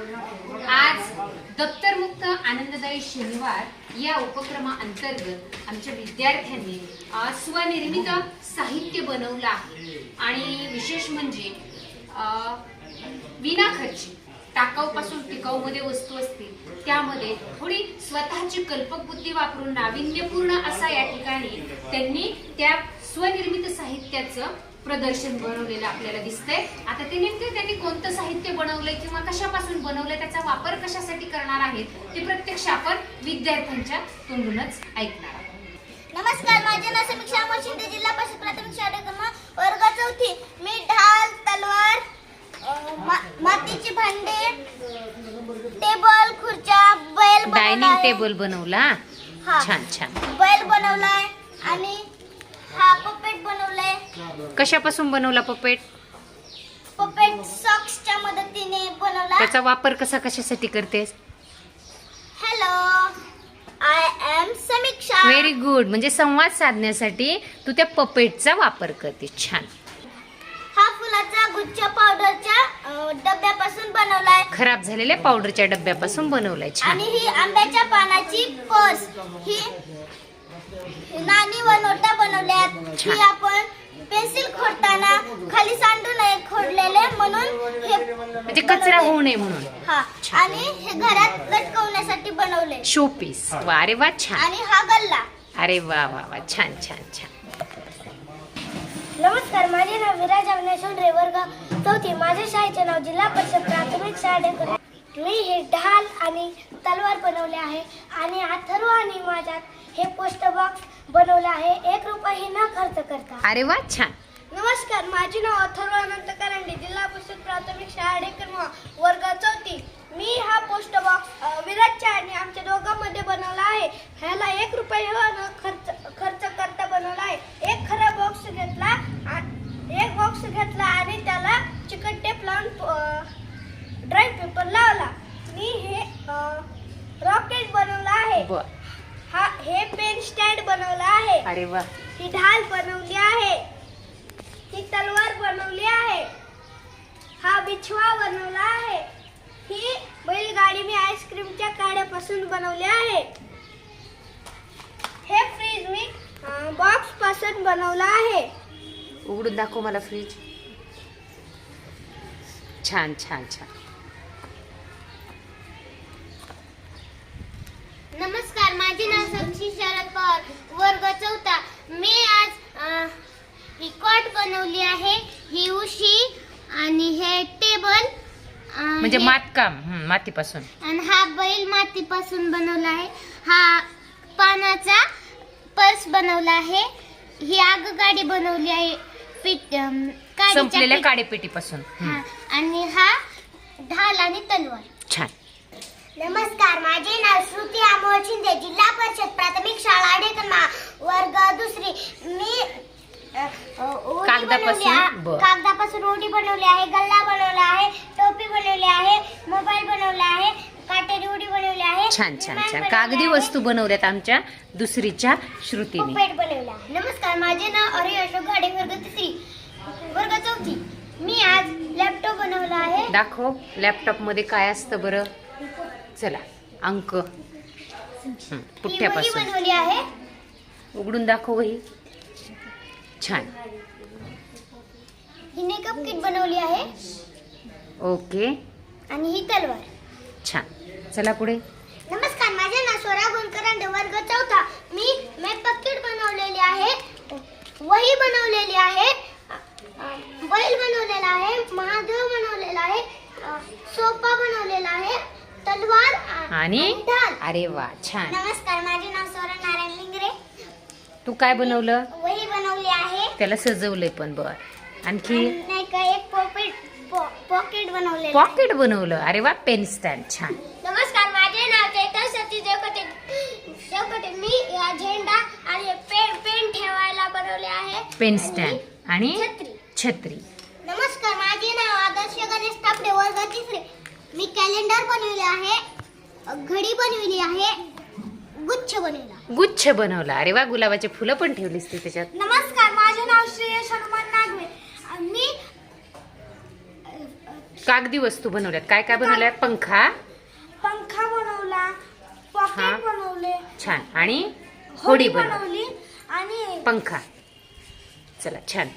आज दप्तरमुक्त आनंददायी शनिवार या उपक्रमाअंतर्गत आमच्या विद्यार्थ्यांनी स्वनिर्मित साहित्य बनवलं आहे. आणि विशेष म्हणजे विनाखर्ची विना खर्ची टाकाऊपासून टिकाऊमध्ये वस्तू असतील त्यामध्ये थोडी स्वतःची कल्पकबुद्धी वापरून नाविन्यपूर्ण असा या ठिकाणी त्यांनी त्या स्वनिर्मित साहित्याचं प्रदर्शन बनवलेलं आपल्याला दिसतंय. आता ते नेमकं त्यांनी कोणतं साहित्य बनवलंय किंवा कशापासून बनवलंय त्याचा वापर कशासाठी करणार आहेत ते प्रत्यक्ष आपण विद्यार्थ्यांच्या तोंडूनच ऐकणार आहोत. नमस्कार माझे नाव समीक्षा अमोल शिंदे जिल्हा परिषद प्राथमिक शाळा क्रमांक वर्ग चौथी. मी ढाल तलवार मा- मातीची भांडे टेबल खुर्च्या बैल डायनिंग. टेबल बनवला. हा. छान छान. बैल बनवलाय आणि कशापासून बनवला पपेट? पपेट सॉक्सच्या मदतीने बनवला. त्याचा वापर कसा कशासाठी करतेस? Hello I am Samiksha. Very good म्हणजे संवाद साधण्यासाठी तू त्या पपेटचा वापर करते छान. हा फुलाचा गुच्छ पावडरच्या डब्यापासून बनवलाय. खराब झालेल्या पावडरच्या डब्यापासून बनवलाय. छान. आणि ही आंब्याच्या पानाची पर्स ही नाणी व नोटा बनवल्यात. छान. ही आपण पेन्सिल खोडताना खाली सांडू नये खोडलेले म्हणून हे म्हणजे कचरा होऊ नये म्हणून. हा आणि हे घरात लटकवण्यासाठी बनवले. शो पीस वा अरे वा छान. आणि हा गल्ला. अरे वा वा वा छान छान छान. नमस्कार माझे नाव विराज अविनाश रे वर्ग चौथी. माझ्या शाळेचे नाव जिल्हा परिषद प्राथमिक शाळेत मी हे आणि तलवार बनवले आहे. आणि अथर्व आणि माझ्यात हे पोस्ट बॉक्स बनवले आहे. एक रुपयाही न खर्च करता. अरे वा छान. नमस्कार माझे नाव अथर्व अनंत करंडे जिल्हा परिषद प्राथमिक शाळा डेकरमा वर्ग चौथी. मी हा पोस्ट बॉक्स विराजच्या आणि आमच्या दोघांमध्ये बनवला आहे. ह्याला एक रुपये न खर्च करता बनवला आहे एक खरा बॉक्स घेतला आ- एक बॉक्स घेतला आणि त्याला चिकट टेप लावून ड्राईंग पेपर लावला मी हे रॉकेट बनवला आहे बर हा हे पेन स्टँड बनवला आहे अरे वा. ही ढाल बनवली आहे. ही तलवार बनवली आहे. हा बिछवा बनवला आहे. ही बैलगाडी मी आईस्क्रीमच्या काड्यापासून बनवली आहे. हे फ्रीज मी बॉक्सपासून बनवलं आहे. उघडून दाखव मला फ्रीज. छान छान छान. नमस्कार. माझे नाव साक्षी शरद पवार वर्ग चौथा. मी आज अ, ही कॉट बनवली आहे. ही उशी आणि हे टेबल अ, म्हणजे मातकाम हं, मातीपासून. आणि हा बैल मातीपासून बनवला आहे. हा पानाचा पर्स बनवला आहे. ही आगगाडी बनवली आहे. पीठ अम, काडीच्या संपलेल्या पीठ- काडेपेटीपासून. हं, हा, आणि हा ढाल आणि तलवार छान नमस्कार माझे नाव श्रुती शिंदे जिल्हा परिषद प्राथमिक शाळा डेकरमा वर्ग दुसरी. मी कागदापासून? कागदापासून ओढी बनवली आहे गल्ला बनवला आहे टोपी बनवली आहे मोबाईल बनवला आहे काटेरी उडी बनवली आहे. छान छान छान. कागदी वस्तू बनवल्यात आमच्या दुसरीच्या श्रुतीने. पुपेट बनवला. नमस्कार माझे नाव अरे अशोक घाडे वर्ग तिसरी. वर्ग चौथी. मी आज लॅपटॉप बनवला आहे. दाखव लॅपटॉपमध्ये काय असतं बरं. चला अंक. पुठ्ठ्यापासून बनवली आहे. उघडून दाखव वही. छान. ही मेकअप किट बनवली आहे. ओके. आणि ही तलवार. छान. चला पुढे. नमस्कार माझे नाव स्वरा गुणकरांडे वर्ग चौथा. मी मेकअप किट बनवलेली आहे. वही बनवलेली आहे. बैल बनवलेला आहे. महादेव बनवलेला आहे. सोफा बनवलेला आहे. तलवार आणि? अरे वा छान. नमस्कार माझे नाव स्वरा नारायण लिंगरे. तू काय बनवलं? वही बनवली आहे. त्याला सजवलंय पण बर. आणखी? आणि नाही का एक पॉकेट पॉकेट. पॉकेट बनवलं. अरे वा पेन स्टँड छान. नमस्कार माझे नाव चैतन सतीश देवकटे देवकटे मी या झेंडा आणि पेन पेन ठेवायला बनवले आहे. पेन स्टँड आणि? छत्री. छत्री. नमस्कार माझे नाव आदर्श गणेश तापडे वर्ग तिसरे मी कॅलेंडर बनवले आहे घडी बनवली आहे गुच्छ बनवला गुच्छ बनवला. अरे वा गुलाबाचे फुलं पण ठेवलीस ती त्याच्यात. नमस्कार माझे नाव श्रेयस हनुमान नागवे. मी कागदी वस्तू बनवल्यात. काय काय बनवल्यात? पंखा. पंखा बनवला हा. पॉकेट बनवले छान. आणि होडी बनव. बनवली आणि पंखा. चला छान.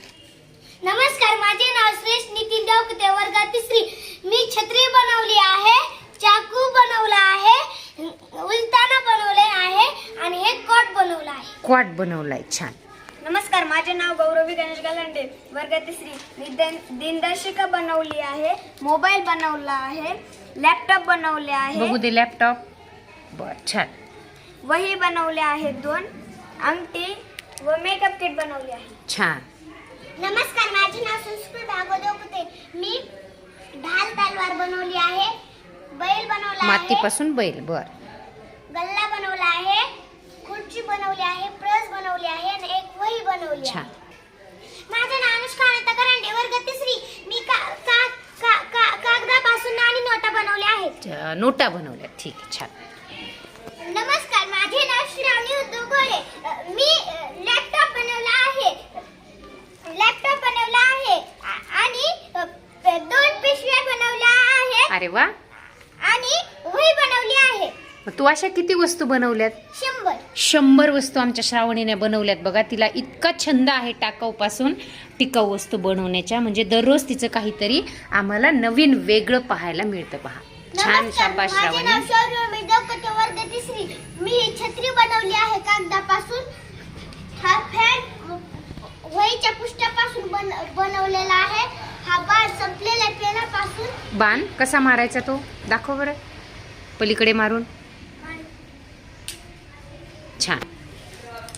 नमस्कार माझे नाव श्रेष्ठ नितीन देवकते वर्गात तिसरी. मी छत्री बनवली आहे चाकू बनवला आहे उलताना बनवले आहे आणि हे कॉट बनवला आहे. क्वाट बनवलाय छान. नमस्कार माझे नाव गौरवी गणेश गालांडे वर्ग तिसरी. मी दिन- दिनदर्शिका बनवली आहे मोबाईल बनवला आहे लॅपटॉप बनवले आहे. बघू दे लॅपटॉप. बर छान. वही बनवले आहे दोन अंगठी व मेकअप किट बनवली आहे. छान. नमस्कार माझे नाव संस्कृत अगोदर मी ढाल तलवार बनवली आहे बैल बनवला मातीपासून बैल बर. गल्ला बनवला आहे खुर्ची बनवली आहे प्रस बनवली आहे आणि एक वही बनवली छान. आहे माझे नाव अनुष्का अनंत करंडे वर्ग तिसरी. मी का का का का- कागदापासून आणि नोटा बनवल्या आहेत. नोटा बनवल्या. ठीक आहे छान नमस्कार माझे नाव श्रावणी उद्धव घोडे अ, मी लॅपटॉप बनवला आहे लॅपटॉप बनवला आहे आ- आणि अ, दोन पिशव्या बनवल्या आहेत अरे वा. आणि वही बनवली आहे. मग तू अशा किती वस्तू बनवल्यात? शंभर. शंभर वस्तू आमच्या श्रावणीने बनवल्यात. बघा तिला इतका छंद आहे टाकाऊपासून टिकाऊ वस्तू बनवण्याच्या. म्हणजे दररोज तिचं काहीतरी आम्हाला नवीन वेगळं पाहायला मिळतं पहा छान शाबाश माझे श्रावणी. शौर्य मी दौकते वर्ग तिसरी. मी ही छत्री बनवली आहे कागदापासून. हा फॅन वहीच्या पुष्टापासून बन बनवलेला आहे. हा पेनापासून. बाण कसा मारायचा तो? दाखव बरं. पलीकडे मारून. छान.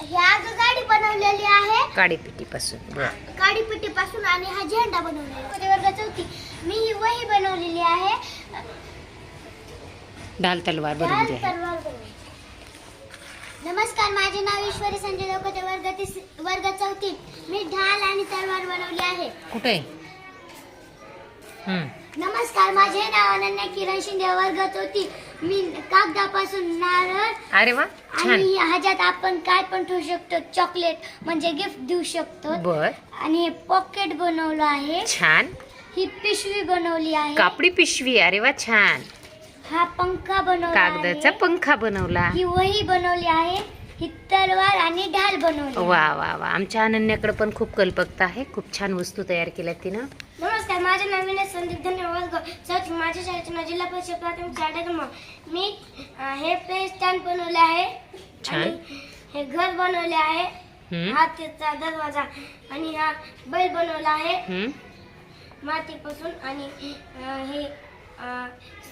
ही आगगाडी बनवलेली आहे काडीपिटीपासून. बरं. काडीपिटीपासून आणि हा झेंडा बनवलेला आहे. वर्ग चौथी. मी ही वही बनवलेली आहे. ढाल तलवार बनवली. नमस्कार माझे नाव ईश्वरी संजय लोकते वर्ग तिस वर्ग चौथी. मी ढाल आणि तलवार बनवली आहे. कुठे? आहे. नमस्कार माझे नाव अनन्या किरण शिंदे वर्ग चौथी. मी कागदापासून नारळ अरे वा छान. आणि ह्याच्यात आपण काय पण ठेवू शकतो चॉकलेट म्हणजे गिफ्ट देऊ शकतो. बर. आणि हे पॉकेट बनवलं आहे. छान. ही पिशवी बनवली आहे. कापडी पिशवी अरे वा छान. हा पंखा बनवला कागदाचा आहे. पंखा बनवला. ही वही बनवली आहे. ही तलवार आणि ढाल बनवली. वा वा वा. आमच्या अनन्याकडे पण खूप कल्पकता आहे. खूप छान वस्तू तयार केल्यात तिनं. नमस्कार माझे नाव विनय संदीप धन्यवाद सच माझ्या शाळेचे नाव जिल्हा परिषद प्राथमिक शाळा क्रमांक. मी हे पेन स्टँड बनवले आहे छान. हे घर बनवले आहे. हा त्याचा दरवाजा आणि हा बैल बनवला आहे. मातीपासून आणि हे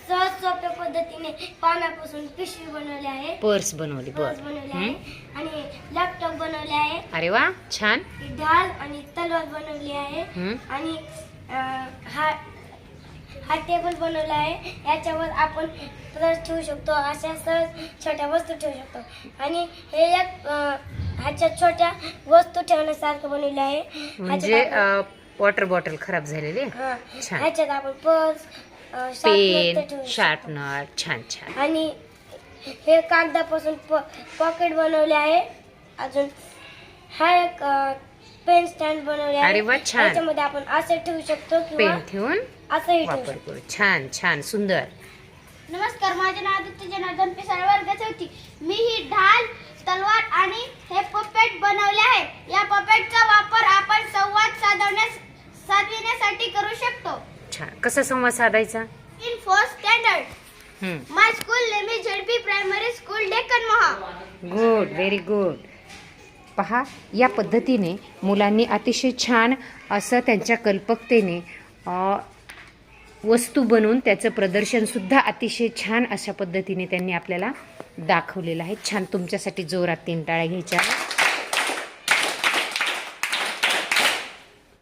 सहज सोप्या पद्धतीने पानापासून पिशवी बनवली आहे पर्स बनवली पर्स बनवले आहे. आणि लॅपटॉप बनवले आहे अरे वा छान ढाल आणि तलवार बनवली आहे. आणि हा हा टेबल बनवला आहे. याच्यावर आपण ब्रश ठेवू शकतो. अशा सहज छोट्या वस्तू ठेवू शकतो. आणि हे एक ह्याच्या छोट्या वस्तू ठेवण्यासारखं बनवले आहे. म्हणजे ह्याच्यात आपण- वॉटर बॉटल खराब झालेली? हा, छान. ह्याच्यात आपण पर्स पेन शार्पनर छान छान. आणि हे कागदापासून पॉकेट बनवले आहे. अजून हा एक पेन स्टँड बनवले अरे आहे. वा, छान. त्याच्यामध्ये आपण असं ठेवू शकतो किंवा पेन ठेवून? असंही ठेवू वापर शकतो. करू छान छान सुंदर. नमस्कार माझे नाव आदित्य जनार्दन पिसाळ वर्ग चौथी मी ही ढाल तलवार आणि हे पपेट बनवले आहे. या पपेटचा वापर आपण संवाद साधवण्यास साधविण्यासाठी करू शकतो. छान. कसा संवाद साधायचा? In first standard hmm. My school name is ZP primary school Deccan Maha good very good पहा या पद्धतीने मुलांनी अतिशय छान असं त्यांच्या कल्पकतेने वस्तू बनवून त्याचं प्रदर्शनसुद्धा अतिशय छान अशा पद्धतीने त्यांनी आपल्याला दाखवलेलं आहे छान तुमच्यासाठी जोरात तीन टाळ्या घ्यायच्या आहेत.